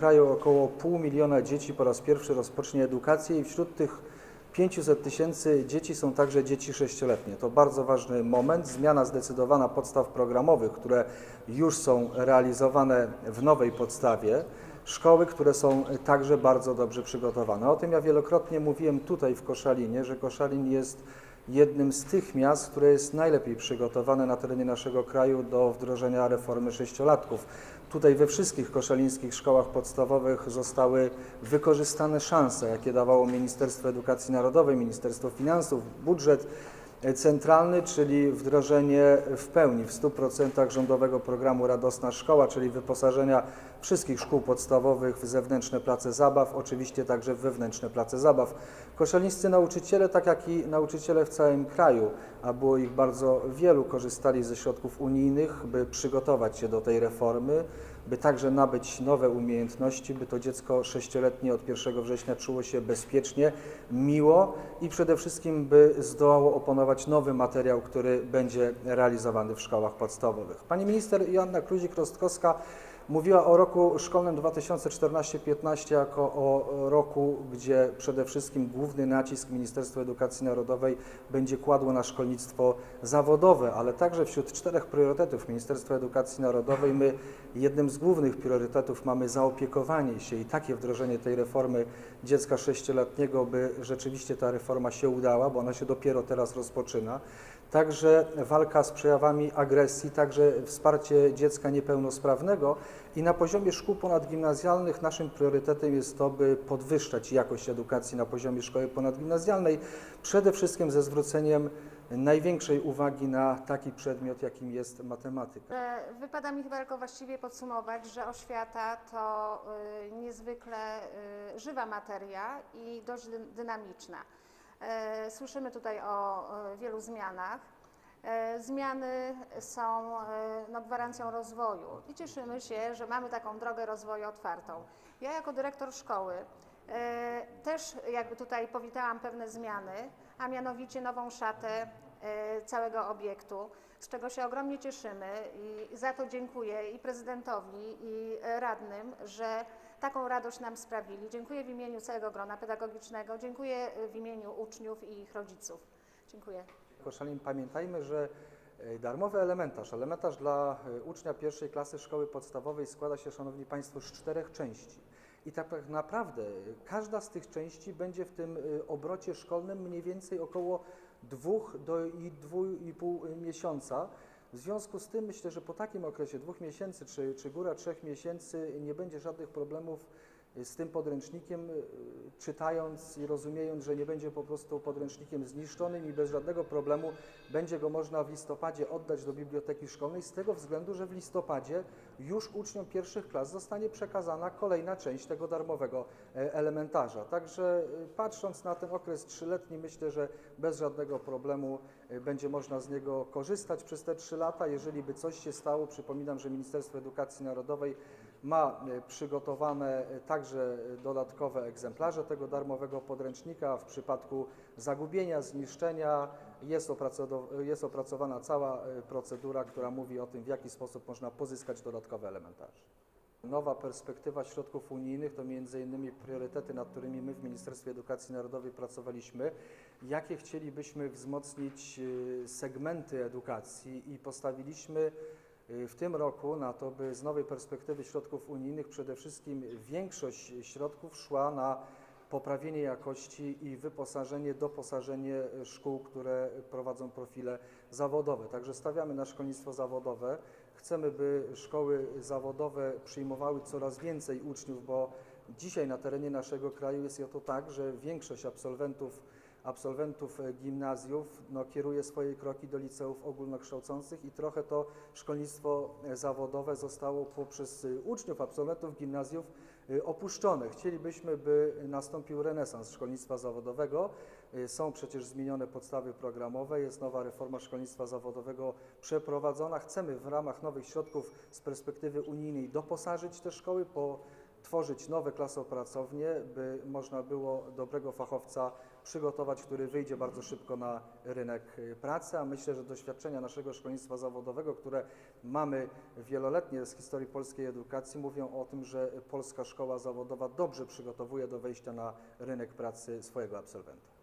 kraju około pół miliona dzieci po raz pierwszy rozpocznie edukację i wśród tych 500 tysięcy dzieci są także dzieci sześcioletnie. To bardzo ważny moment, zmiana zdecydowana podstaw programowych, które już są realizowane w nowej podstawie. Szkoły, które są także bardzo dobrze przygotowane. O tym ja wielokrotnie mówiłem tutaj w Koszalinie, że Koszalin jest jednym z tych miast, które jest najlepiej przygotowane na terenie naszego kraju do wdrożenia reformy sześciolatków. Tutaj we wszystkich koszalińskich szkołach podstawowych zostały wykorzystane szanse, jakie dawało Ministerstwo Edukacji Narodowej, Ministerstwo Finansów, budżet centralny, czyli wdrożenie w pełni, w 100% rządowego programu Radosna Szkoła, czyli wyposażenia wszystkich szkół podstawowych w zewnętrzne place zabaw, oczywiście także w wewnętrzne place zabaw. Koszalińscy nauczyciele, tak jak i nauczyciele w całym kraju, a było ich bardzo wielu, korzystali ze środków unijnych, by przygotować się do tej reformy, by także nabyć nowe umiejętności, by to dziecko sześcioletnie od 1 września czuło się bezpiecznie, miło i przede wszystkim by zdołało oponować nowy materiał, który będzie realizowany w szkołach podstawowych. Pani minister Joanna Kluzik-Rostkowska mówiła o roku szkolnym 2014-15 jako o roku, gdzie przede wszystkim główny nacisk Ministerstwa Edukacji Narodowej będzie kładło na szkolnictwo zawodowe, ale także wśród czterech priorytetów Ministerstwa Edukacji Narodowej my jednym z głównych priorytetów mamy zaopiekowanie się i takie wdrożenie tej reformy dziecka sześcioletniego, by rzeczywiście ta reforma się udała, bo ona się dopiero teraz rozpoczyna. Także walka z przejawami agresji, także wsparcie dziecka niepełnosprawnego i na poziomie szkół ponadgimnazjalnych naszym priorytetem jest to, by podwyższać jakość edukacji na poziomie szkoły ponadgimnazjalnej, przede wszystkim ze zwróceniem największej uwagi na taki przedmiot, jakim jest matematyka. że wypada mi chyba tylko właściwie podsumować, że oświata to y, niezwykle y, żywa materia i dość dy- dynamiczna. E, Słyszymy tutaj o wielu zmianach. E, Zmiany są y, no, gwarancją rozwoju i cieszymy się, że mamy taką drogę rozwoju otwartą. Ja jako dyrektor szkoły e, też jakby tutaj powitałam pewne zmiany, a mianowicie nową szatę e, całego obiektu, z czego się ogromnie cieszymy i za to dziękuję i prezydentowi, i e, radnym, że taką radość nam sprawili. Dziękuję w imieniu całego grona pedagogicznego, dziękuję w imieniu uczniów i ich rodziców. Dziękuję. Koszalin, pamiętajmy, że e, darmowy elementarz, elementarz dla e, ucznia pierwszej klasy szkoły podstawowej składa się, Szanowni Państwo, z czterech części. I tak naprawdę e, każda z tych części będzie w tym obrocie szkolnym mniej więcej około dwóch do i dwóch i pół miesiąca. W związku z tym myślę, że po takim okresie dwóch miesięcy czy, góra trzech miesięcy nie będzie żadnych problemów z tym podręcznikiem, e, czytając i rozumiejąc, że nie będzie po prostu podręcznikiem zniszczonym i bez żadnego problemu będzie go można w listopadzie oddać do biblioteki szkolnej z tego względu, że w listopadzie już uczniom pierwszych klas zostanie przekazana kolejna część tego darmowego e, elementarza. Także e, patrząc na ten okres trzyletni, myślę, że bez żadnego problemu e, będzie można z niego korzystać przez te trzy lata. Jeżeli by coś się stało, przypominam, że Ministerstwo Edukacji Narodowej ma e, przygotowane e, także dodatkowe egzemplarze tego darmowego podręcznika. W przypadku zagubienia, zniszczenia jest, jest opracowana cała e, procedura, która mówi o tym, w jaki sposób można pozyskać dodatkowe elementarze. Nowa perspektywa środków unijnych to między innymi priorytety, nad którymi my w Ministerstwie Edukacji Narodowej pracowaliśmy. Jakie chcielibyśmy wzmocnić segmenty edukacji i postawiliśmy w tym roku na to, by z nowej perspektywy środków unijnych przede wszystkim większość środków szła na poprawienie jakości i wyposażenie, doposażenie szkół, które prowadzą profile zawodowe. Także stawiamy na szkolnictwo zawodowe. Chcemy, by szkoły zawodowe przyjmowały coraz więcej uczniów, bo dzisiaj na terenie naszego kraju jest to tak, że większość absolwentów absolwentów e, gimnazjów no, kieruje swoje kroki do liceów ogólnokształcących i trochę to szkolnictwo e, zawodowe zostało poprzez e, uczniów, absolwentów gimnazjów opuszczone. Chcielibyśmy, by nastąpił renesans szkolnictwa zawodowego. Są przecież zmienione podstawy programowe, jest nowa reforma szkolnictwa zawodowego przeprowadzona. Chcemy w ramach nowych środków z perspektywy unijnej doposażyć te szkoły po tworzyć nowe klasopracownie, by można było dobrego fachowca przygotować, który wyjdzie bardzo szybko na rynek y, pracy, a myślę, że doświadczenia naszego szkolnictwa zawodowego, które mamy wieloletnie z historii polskiej edukacji, mówią o tym, że polska szkoła zawodowa dobrze przygotowuje do wejścia na rynek pracy swojego absolwenta.